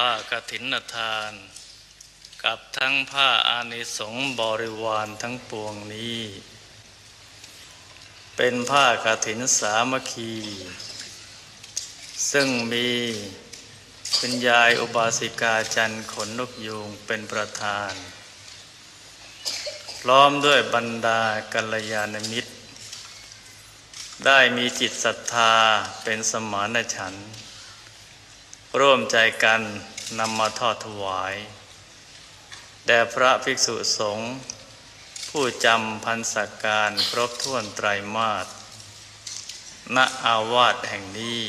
ผ้ากฐินทาน กับทั้งผ้าอานิสงส์บริวารทั้งปวงนี้ เป็นผ้ากฐินสามัคคี ซึ่งมีคุณยายอุบาสิกาจันขนนกยูงเป็นประธาน พร้อมด้วยบรรดากัลยาณมิตร ได้มีจิตศรัทธาเป็นสมานฉันท์ ร่วมใจกันนำมาทอดถวาย แด่พระภิกษุสงฆ์ผู้จำพันศการครบถ้วนไตรมาสณอาวาสแห่งนี้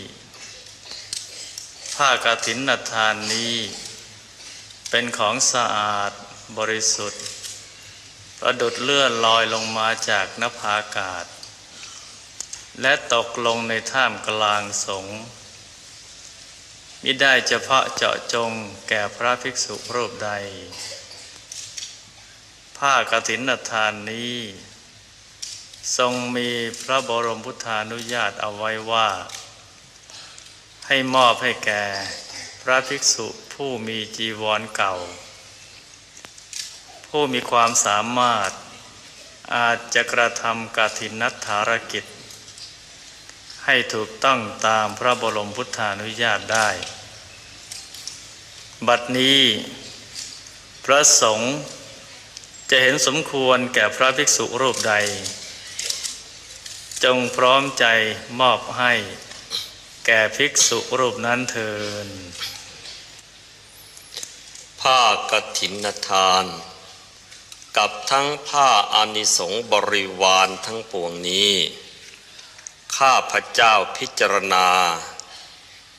ผ้ากฐินทานนี้ เป็นของสะอาดบริสุทธิ์ ประดุดเลื่อนลอยลงมาจากนภาอากาศ และตกลงในท่ามกลางสงฆ์ มิได้เฉพาะเจาะจงแก่พระภิกษุรูปใด ผ้ากฐินทานนี้ ทรงมีพระบรมพุทธานุญาตเอาไว้ว่า ให้มอบให้แก่พระภิกษุผู้มีจีวรเก่า ผู้มีความสามารถอาจจะกระทำกฐินนัฐารกิจ ให้ถูกต้องตามพระบรมพุทธานุญาตได้ บัดนี้ พระสงฆ์จะเห็นสมควรแก่พระภิกษุรูปใด จงพร้อมใจมอบให้แก่ภิกษุรูปนั้นเทินผ้ากฐินทาน กับทั้งผ้าอานิสงส์บริวารทั้งปวงนี้ ข้าพระเจ้าพิจารณา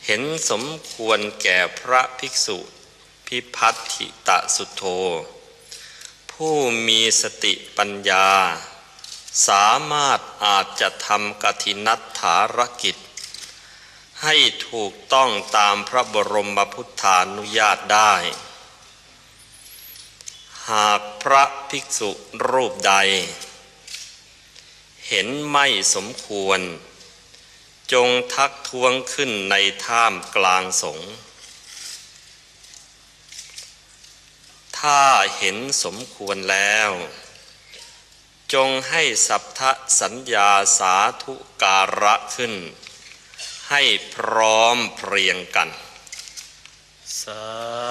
เห็นสมควรแก่พระภิกษุพิพัฒธิตะสุโธ ผู้มีสติปัญญา สามารถอาจจะทำกฐินัฐฐารกิจ ให้ถูกต้องตามพระบรมพุทธานุญาตได้ หากพระภิกษุรูปใด เห็นไม่สมควร จงทักท้วงขึ้นในท่ามกลางสงถ้าเห็นสมควรแล้ว จงให้สัพทะสัญญาสาธุการะขึ้น ให้พร้อมเพรียงกัน สา